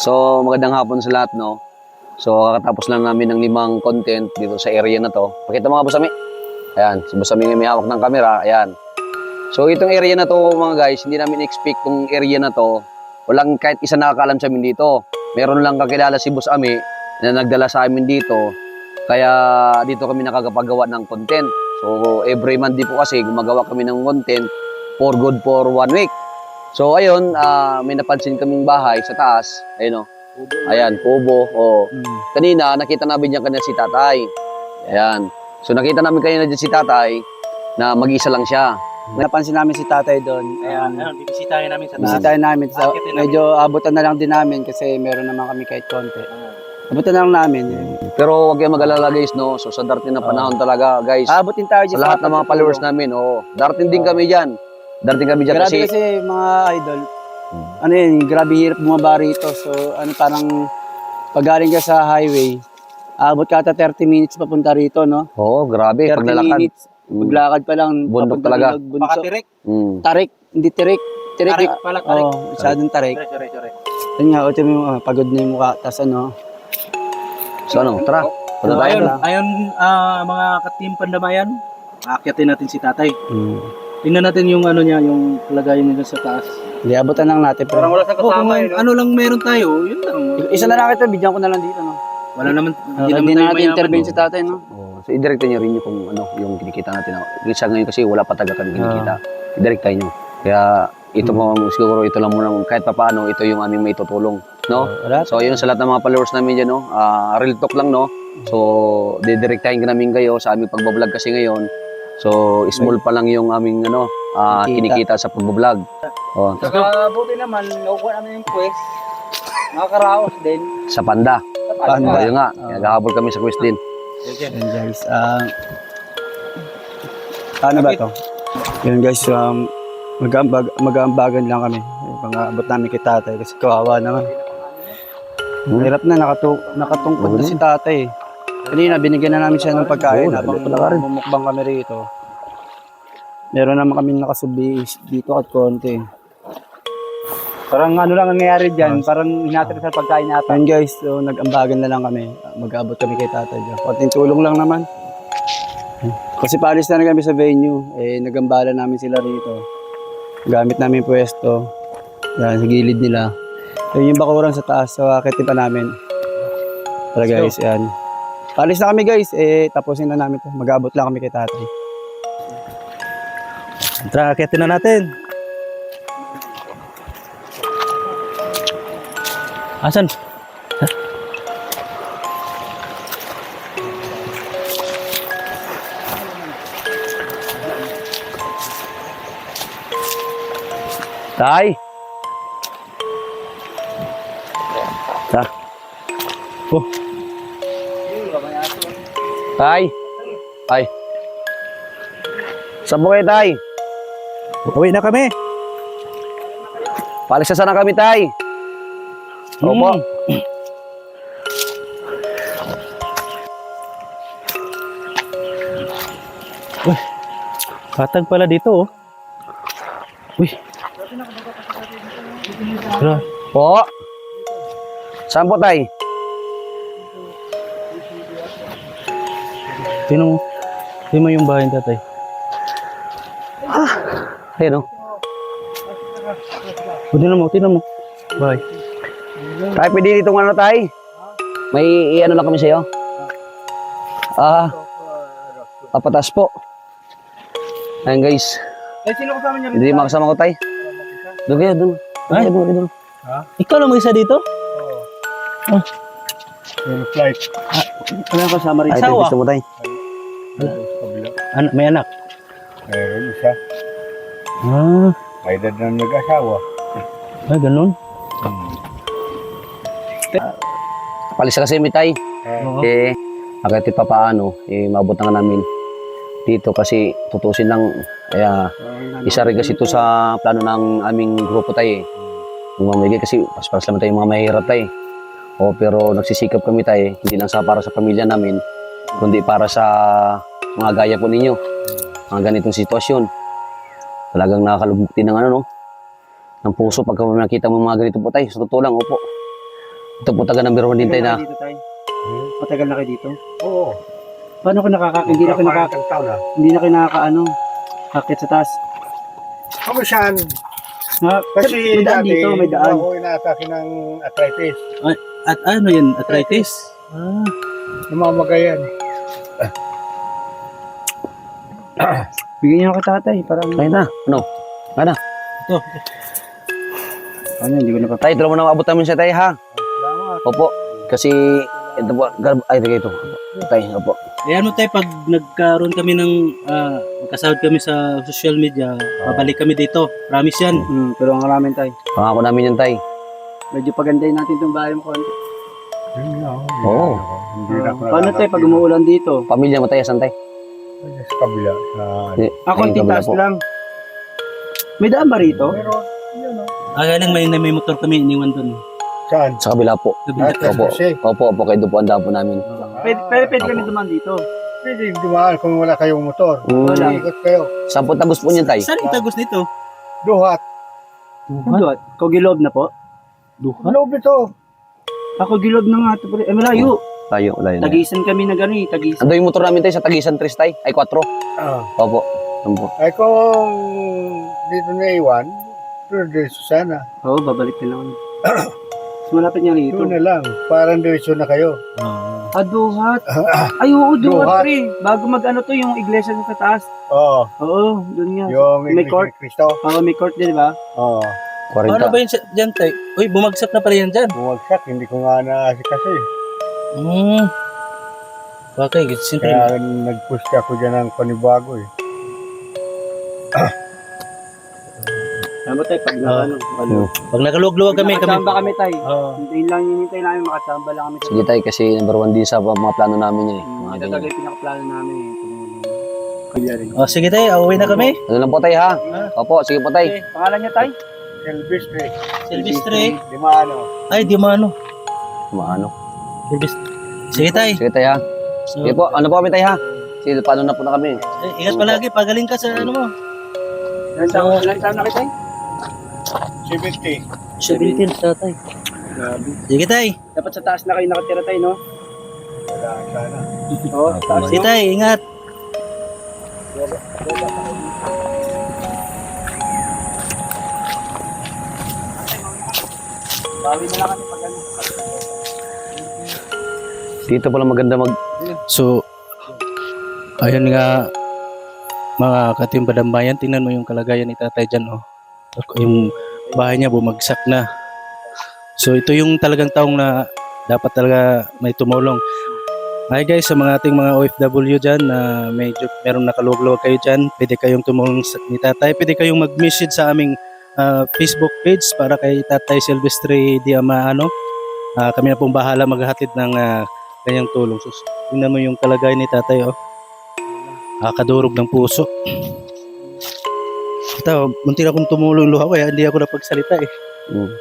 So, magandang hapon sa lahat, no? So, kakatapos lang namin ng limang content dito sa area na to. Pakita mo nga, Busami. Ayan, si Busami may hawak ng camera. Ayan. So, itong area na to, mga guys, hindi namin expect tong area na to. Walang kahit isa nakakaalam sa amin dito. Meron lang kakilala si Boss Ami na nagdala sa amin dito. Kaya dito kami nakakapagawa ng content. So, every Monday po kasi gumagawa kami ng content for good for one week. So, ayun, ah, may napansin kaming bahay sa taas. Ayun o. Ayan, kubo. O, kanina, nakita namin niya kanina si tatay. Ayan. So, nakita namin kanina dyan si tatay na mag-isa lang siya. Napansin namin si tatay doon. Ayan. Ayun, bibisitahin namin sa taas. Bisitahin namin. So, namin. medyo abutan na lang din namin kasi meron naman kami kahit konti. Abutan na lang namin. Pero huwag kayong mag-alala guys, no? So, sa darating na panahon talaga, guys. Abutin tayo Sa dyan lahat ng mga followers namin, oo. Darating din kami dyan. Darating kami dyan Grabe kasi... kasi mga idol. Ano yun, grabe hirap bumaba rito. So, ano parang pag galing ka sa highway, abot ka ata 30 minutes papunta rito, no? Oo, grabe. 30 Pag nalakad. minutes. Maglakad pa lang. Bundok talaga. Bilog, bunso. Pakatirik. Mm. Tarik, hindi tirik. Tirik. Tarik pala, tarik. Oo, oh, masyadong tarik. Sorry, sorry, sorry. Yun nga, ah, pagod na yung mukha. Tapos ano, So, ano? Tara. Punta So, tayo. ayun, ayun ah, mga katim pandamayan, aakyatin natin si tatay. hmm. Tingnan natin yung ano niya, yung kalagayan niya sa taas. Hindi, abutan lang natin. Pero, wala sa kasama ano lang meron tayo, yun lang. isa na lang ito, bigyan ko na lang dito, no? Wala naman, Hindi hindi naman naman tayo natin intervene si tatay, no? Oo. So, i-direct niyo rin yung kung ano, yung kinikita natin. Isa ngayon kasi wala pa taga kami kinikita. I-direct tayo nyo. Kaya, ito mo, siguro ito lang muna, kahit pa paano, ito yung aming may tutulong. No? Wala. So, yun sa lahat ng mga followers namin dyan, no? Ah, real talk lang, no? So, didirektahin ka namin kayo sa aming pagbablog kasi ngayon. So, small pa lang yung aming, ano, ah, kinikita Kinikita. sa pagbablog. Oh, Saka buti naman, nakukuha namin yung quest. Nakakaraos din. sa panda. Panda. Ayun nga, naghahabol kami sa quiz din. Yan guys, ah... paano ba to? Yun guys, um, mag-aambag, mag-aambagan lang kami. Pang-abot namin kay tatay kasi kawawa naman. Hmm? Hirap na, nakatu nakatungkod na Oo. si tatay. Kanina, binigyan na namin siya ng pagkain habang dali pala rin. mumukbang kami rito. Meron naman kami nakasubi dito at konti. Parang ano lang ang nangyayari dyan, parang hinatid sa pagkain natin. Ayun guys, so nag-ambagan na lang kami. Mag-abot kami kay tatay dyan. Konting tulong lang naman. Kasi paalis na kami sa venue. Eh, nagambala namin sila rito. Gamit namin pwesto. Yan, sa gilid nila. Ayun yung bakuran sa taas. So, akitin pa namin. Tara guys, yan. Paalis na kami guys. Eh, tapusin na namin to. Mag-abot lang kami kay tatay. Tara, akyatin na natin. Asan? Tay! Ta. Oh. Tay! Tay! Po kayo, Tay? Uwi na kami. Palis na sana kami, Tay. Opo. Mm. Katag pala dito, oh. Uy. Tara. Po. Saan po, Tay? Tino mo. Tino mo yung bahay tatay. Ayun, oh. O, tino mo, tino mo. Bahay. Tay, pwede dito ano, Tay? May i-ano lang kami sa'yo. Ah, papatas po. Ayan, guys. Eh, sino kasama niya Hindi makasama ko, Tay. Doon kayo, doon. Ay? Doon, doon, doon. Ikaw lang mag-isa dito? Yung flight. Ano yung kasama rin? Ay, Tay, Asawa? gusto mo, Tay. Ano, may anak? Meron isa. Ah, May edad na nag-asawa. ay, ganun. Palis na kasi kami, Tay. Eh, kahit pa paano, eh, maabot na nga namin dito kasi tutusin lang. Kaya, isa rin kasi ito sa plano ng aming grupo tayo eh. Yung mamigay kasi pas-pas naman tayo mga mahirap tayo. O pero nagsisikap kami tayo, hindi lang sa para sa pamilya namin, kundi para sa mga gaya po ninyo. Mga ganitong sitwasyon. Talagang nakakalubog din ng ano, no? Ng puso pagka nakita mo mga ganito po tayo. Sa totoo lang, opo. Ito po taga number one din tayo na. Dito, tay? Hmm? Matagal na kayo dito? Oo. Paano ko nakaka... Hindi na kayo nakaka... Na. Hindi na kayo nakakaano? Akit sa taas. Kung saan? Na, Kasi may daan dati, dito, may daan. ako inaatake ng arthritis. At ano yan, arthritis? Ah, Namamagay yan. Bigyan niyo ako tatay. Parang... Kaya na. Ano? Kaya na. ito. Ano, hindi ko na Tay, ito naman ang abot namin sa tay ha. Salamat. Opo. Kasi, ito po, gar- ay, ito, ito. Tay, opo. Eh ano tayo, pag nagkaroon kami ng, ah, magkasahod kami sa social media, babalik kami dito. Promise yan. Hmm, pero ang ramen tay. Pangako namin yan, tay. Medyo pagandahin natin itong bahay mo konti. Oo. Hindi na ako Paano tay pag umuulan dito? Pamilya mo tayo, saan tay? Sa kabila. Sa... Ah, konting kabila taas po. lang. May daan ba rito? Pero, yun o. Ah, kaya lang may, may motor kami iniwan doon. Saan? Sa kabila po. At Opo. kasi, Opo, opo, kayo doon po ang dapo namin. Pwede, pwede, pwede Opo. kami duman dito. pwede dumaan kung wala kayong motor. Wala. Mm. Ikot kayo. Saan po tagos po niyan, tay? Saan itagos nito? Duhat. Ano? Kogilob na po? Ano ito? Ako gilob na nga ito. pre. Eh, malayo. Tayo, layo na. Tagisan kami na gano'n eh. Tagisan. Ando yung motor namin tayo sa Tagisan tay. Ay, 4. Ah. Opo. Ano po? Ay kung dito na iwan, pero diretso sana. Oo, babalik na lang. Mas malapit niya rito. Ito na lang. Parang diretso na kayo. Ah, Ah, duhat. Ay, oo, duhat, Duhat. pre. Bago mag ano to, yung iglesia sa taas. Oo. Oo, doon nga. Yung May Iglesia court. ni Cristo. Oo, may court din, di ba? Oo. 40. Paano ba yun siya- dyan tayo? Uy, bumagsak na pala yan dyan. Bumagsak. Hindi ko nga naasikaso eh. Hmm. Okay, siyempre. Kaya nag-push ako dyan ng panibago eh. Tama tayo, pag na, Ah. ano, ano. Pag nakaluwag-luwag kami, kami. Makachamba kami tayo. Oo. Hintayin lang yun, hintayin namin, makachamba lang kami. Sige, tay, kasi number one din sa mga plano namin yun eh. Hmm, Mga Ito ganyan. talaga yung pinakaplano namin eh. Tumulong. Kaya rin. Oh, sige tayo, uuwi na kami. Ano lang po, tay, ha? Opo, sige po, tay. Okay. Pangalan niya tayo? Elvis Street. Silvestre. Lima ano. Ay, di mo ano. Maano? Sige tayo. Sige, tay, ha? So, Sige po, ano po kami, tay, ha? Sige, paano na po na kami? eh, ingat palagi, pagaling ka sa ano mo. Ilan taon, na kita 70. 17 sa tayo. Sige tayo. Dapat sa taas na kayo nakatira tayo, no? Wala sana. Oo, taas Sige tayo, ingat. Bawi na lang kami pag ano. Dito pala maganda mag... So, ayun nga, mga katimbadambayan, tingnan mo yung kalagayan ni tatay dyan, oh. Yung bahay niya bumagsak na. So, ito yung talagang taong na dapat talaga may tumulong. Hi guys, sa mga ating mga OFW dyan na medyo meron nakaluwag-luwag kayo dyan, pwede kayong tumulong sa, ni tatay. Pwede kayong mag-message sa aming ah, Facebook page para kay Tatay Silvestre Diamano. Ah, kami na pong bahala maghatid ng ah, kanyang tulong. So, tingnan mo yung kalagayan ni tatay, oh. Nakakadurog ng puso. Ito, munti na akong tumulong luha ko, kaya hindi ako napagsalita eh. Mm.